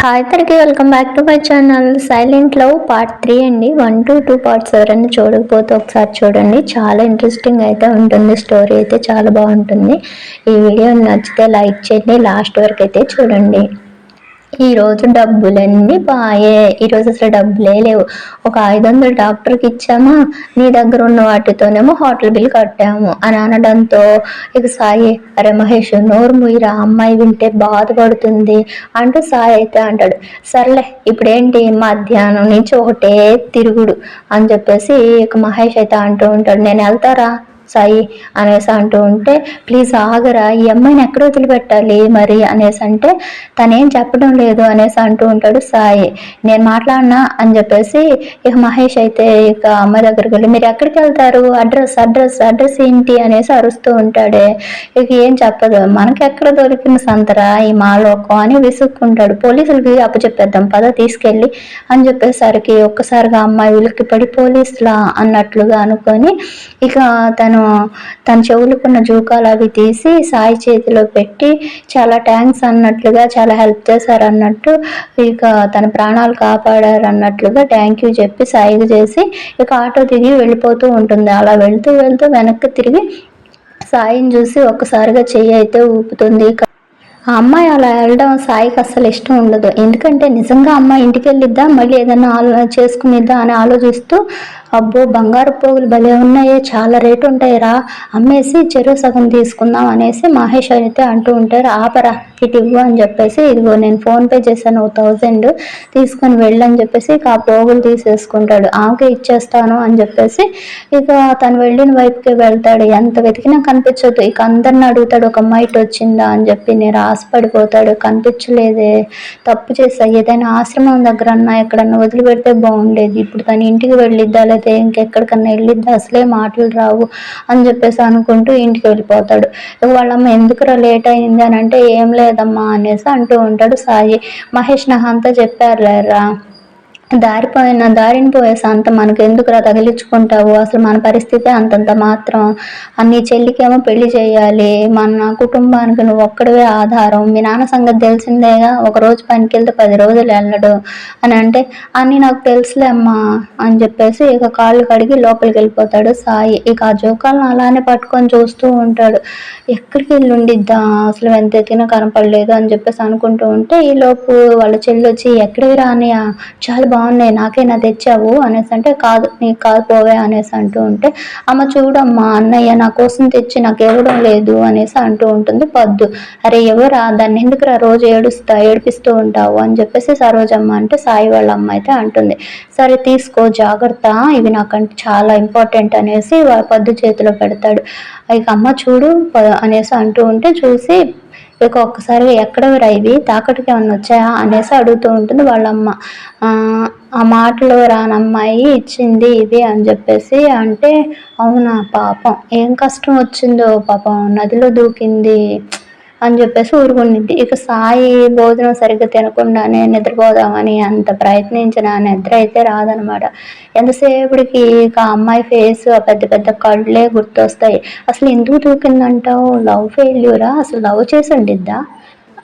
Hi తరకి welcome back to my channel silent love part three అండి. One to two parts ఎవరైనా చూడకపోతే ఒకసారి చూడండి. చాలా ఇంట్రెస్టింగ్ అయితే ఉంటుంది. స్టోరీ అయితే చాలా బాగుంటుంది. ఈ వీడియో నచ్చితే లైక్ చేయండి. లాస్ట్ వరకు అయితే చూడండి. ఈరోజు డబ్బులన్నీ పాయే. ఈరోజు అసలు డబ్బులే లేవు. ఒక ఐదు వందలు డాక్టర్కి ఇచ్చామా? నీ దగ్గర ఉన్న వాటితోనేమో హోటల్ బిల్ కట్టాము. అని అనడంతో ఇక సాయి అరే మహేష్ నోరు ముయిరా? అమ్మాయి వింటే బాధపడుతుంది అంటూ సాయి అయితే అంటాడు. సర్లే ఇప్పుడేంటి? మధ్యాహ్నం నుంచి ఒకటే తిరుగుడు. అని చెప్పేసి ఇక మహేష్ అయితే అంటూ ఉంటాడు. నేను వెళ్తారా? సాయి అనేసి అంటూ ఉంటే ప్లీజ్ ఆగరా ఈ అమ్మాయిని ఎక్కడ వదిలిపెట్టాలి మరి? అనేసి అంటే తనేం చెప్పడం లేదు అనేసి అంటూ ఉంటాడు సాయి. నేను మాట్లాడినా? అని చెప్పేసి ఇక మహేష్ అయితే ఇక అమ్మాయి దగ్గరికి వెళ్ళి మీరు ఎక్కడికి వెళ్తారు? అడ్రస్ అడ్రస్ అడ్రస్ ఏంటి? అనేసి అరుస్తూ ఉంటాడే. ఇక ఏం చెప్పదు. మనకి ఎక్కడ దొరికిన సంతరా? ఈ మాలోకం అని విసుక్కుంటాడు. పోలీసులకి అప్పచెప్పేద్దాం పద తీసుకెళ్ళి అని చెప్పేసరికి ఒక్కసారిగా అమ్మాయి ఉలిక్కి పడి పోలీసులా అన్నట్లుగా అనుకొని ఇక తను తన చెవులుకున్న జూకాలు అవి తీసి సాయి చేతిలో పెట్టి చాలా ట్యాంక్స్ అన్నట్లుగా చాలా హెల్ప్ చేశారు అన్నట్టు ఇక తన ప్రాణాలు కాపాడారు అన్నట్లుగా థ్యాంక్ యూ చెప్పి సాయిగా చేసి ఇక ఆటో దిగి వెళ్ళిపోతూ ఉంటుంది. అలా వెళ్తూ వెళ్తూ వెనక్కి తిరిగి సాయిని చూసి ఒక్కసారిగా చెయ్యి అయితే ఊపుతుంది. ఆ అమ్మాయి అలా వెళ్ళడం సాయికి అస్సలు ఇష్టం ఉండదు. ఎందుకంటే నిజంగా అమ్మాయి ఇంటికి వెళ్ళిద్దా మళ్ళీ ఏదైనా ఆలో చేసుకునిద్దా అని ఆలోచిస్తూ అబ్బో బంగారు పోగులు భలే ఉన్నాయే చాలా రేటు ఉంటాయిరా అమ్మేసి చెరువు సగం తీసుకుందాం అనేసి మహేష్ అయితే అంటూ ఉంటారు ఆపరా ఇటు ఇవ్వు అని చెప్పేసి ఇదిగో నేను ఫోన్పే చేశాను ఓ థౌజండ్ తీసుకొని వెళ్ళని చెప్పేసి ఇక ఆ పోగులు తీసేసుకుంటాడు. ఆమెకే ఇచ్చేస్తాను అని చెప్పేసి ఇక తను వెళ్ళిన వైపుకి వెళ్తాడు. ఎంత వెతికినా కనిపించదు. ఇక అందరిని అడుగుతాడు ఒక అమ్మాయి వచ్చిందా? అని చెప్పి నేను ఆశపడిపోతాడు కనిపించలేదే. తప్పు చేస్తా. ఏదైనా ఆశ్రమం దగ్గర అన్నా ఎక్కడన్నా వదిలిపెడితే బాగుండేది. ఇప్పుడు తను ఇంటికి వెళ్ళిద్దా లేదా ఇంకెక్కడికన్నా వెళ్ళిద్దా? అసలే మాటలు రావు అని చెప్పేసి అనుకుంటూ ఇంటికి వెళ్ళిపోతాడు. వాళ్ళమ్మ ఎందుకురా లేట్ అయింది? అని అంటే ఏం లేదమ్మా అనేసి అంటూ ఉంటాడు సాయి. మహేష్ నాకు అంతా చెప్పారులేరా? దారిపోయిన దారిని పోయే అంత మనకు ఎందుకురా తగిలించుకుంటావు? అసలు మన పరిస్థితి అంతంత మాత్రం. నీ చెల్లికేమో పెళ్ళి చేయాలి. మన కుటుంబానికి నువ్వు ఒక్కడవే ఆధారం. మీ నాన్న సంగతి తెలిసిందేగా? ఒక రోజు పనికి వెళ్తే పది రోజులు వెళ్ళడు. అని అంటే అన్ని నాకు తెలుసులే అమ్మా అని చెప్పేసి ఇక కాళ్ళు కడిగి లోపలికి వెళ్ళిపోతాడు సాయి. ఇక ఆ జోకాలను అలానే పట్టుకొని చూస్తూ ఉంటాడు. ఎక్కడికి వెళ్ళి ఉండిద్దా అసలు ఎంత ఎత్తినా కనపడలేదు అని చెప్పేసి అనుకుంటూ ఉంటే ఈ లోపు వాళ్ళ చెల్లి వచ్చి ఎక్కడికి రాని చాలా బాగుంది. బాగున్నాయి నాకేనా తెచ్చావు అనేసి అంటే కాదు నీకు కాదు పోవే అనేసి అంటూ ఉంటే అమ్మ చూడమ్మా అన్నయ్య నా కోసం తెచ్చి నాకు ఇవ్వడం లేదు అనేసి అంటూ ఉంటుంది పద్దు. అరే ఎవరా? దాన్ని ఎందుకురా రోజు ఏడుస్తా ఏడిపిస్తూ ఉంటావు? అని చెప్పేసి సరోజమ్మ అంటే సాయి వాళ్ళ అమ్మ అయితే అంటుంది. సరే తీసుకో జాగ్రత్త ఇవి నాకంటే చాలా ఇంపార్టెంట్ అనేసి పద్దు చేతిలో పెడతాడు. ఇక అమ్మ చూడు అనేసి అంటూ ఉంటే చూసి ఇక ఒక్కసారి ఎక్కడ ఇవి? తాకట్టుకి ఏమన్నా వచ్చాయా? అనేసి అడుగుతూ ఉంటుంది వాళ్ళమ్మ. ఆ మాటలు రానమ్మాయి ఇచ్చింది ఇది అని చెప్పేసి అంటే అవునా పాపం. ఏం కష్టం వచ్చిందో పాపం. నదిలో దూకింది. అని చెప్పేసి ఊరుకునిద్ది. ఇక సాయి భోజనం సరిగ్గా తినకుండానే నిద్రపోదామని అంత ప్రయత్నించిన నిద్ర అయితే రాదనమాట. ఎంతసేపటికి ఇక అమ్మాయి ఫేస్ ఆ పెద్ద పెద్ద కళ్ళే గుర్తొస్తాయి. అసలు ఎందుకు దూకిందంటావు? లవ్ ఫెయిల్యూరా అసలు లవ్ చేసి ఉండిద్దా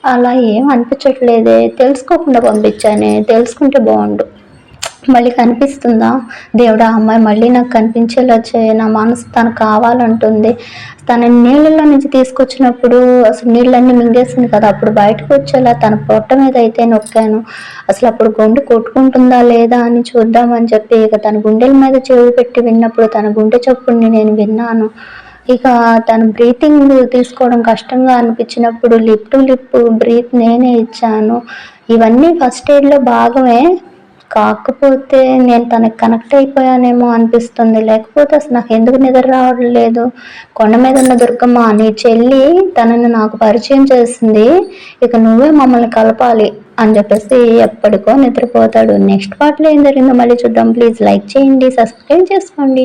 అలా ఏం అనిపించట్లేదే. తెలుసుకోకుండా పంపించానే. తెలుసుకుంటే బాగుండు. మళ్ళీ కనిపిస్తుందా? దేవుడా అమ్మాయి మళ్ళీ నాకు కనిపించేలా చేయ. నా మనసు తను కావాలంటుంది. తన నీళ్ళలో నుంచి తీసుకొచ్చినప్పుడు అసలు నీళ్ళన్నీ మింగేసింది కదా. అప్పుడు బయటకు వచ్చేలా తన పొట్ట మీద అయితే నొక్కాను. అసలు అప్పుడు గుండె కొట్టుకుంటుందా లేదా అని చూద్దామని చెప్పి ఇక తన గుండెల మీద చెవి పెట్టి విన్నప్పుడు తన గుండె చప్పుడిని నేను విన్నాను. ఇక తను బ్రీతింగ్ తీసుకోవడం కష్టంగా అనిపించినప్పుడు లిప్ టు లిప్ బ్రీత్ నేనే ఇచ్చాను. ఇవన్నీ ఫస్ట్ ఎయిడ్లో భాగమే. కాకపోతే నేను తనకి కనెక్ట్ అయిపోయానేమో అనిపిస్తుంది. లేకపోతే అసలు నాకు ఎందుకు నిద్ర రావడం లేదు కొండ మీద ఉన్న దుర్గమ్మ నీ చెల్లి తనని నాకు పరిచయం చేసింది. ఇక నువ్వే మమ్మల్ని కలపాలి అని చెప్పేసి ఎప్పటికో నిద్రపోతాడు. నెక్స్ట్ పార్ట్లో ఏం జరిగిందో మళ్ళీ చూద్దాం. ప్లీజ్ లైక్ చేయండి సబ్స్క్రైబ్ చేసుకోండి.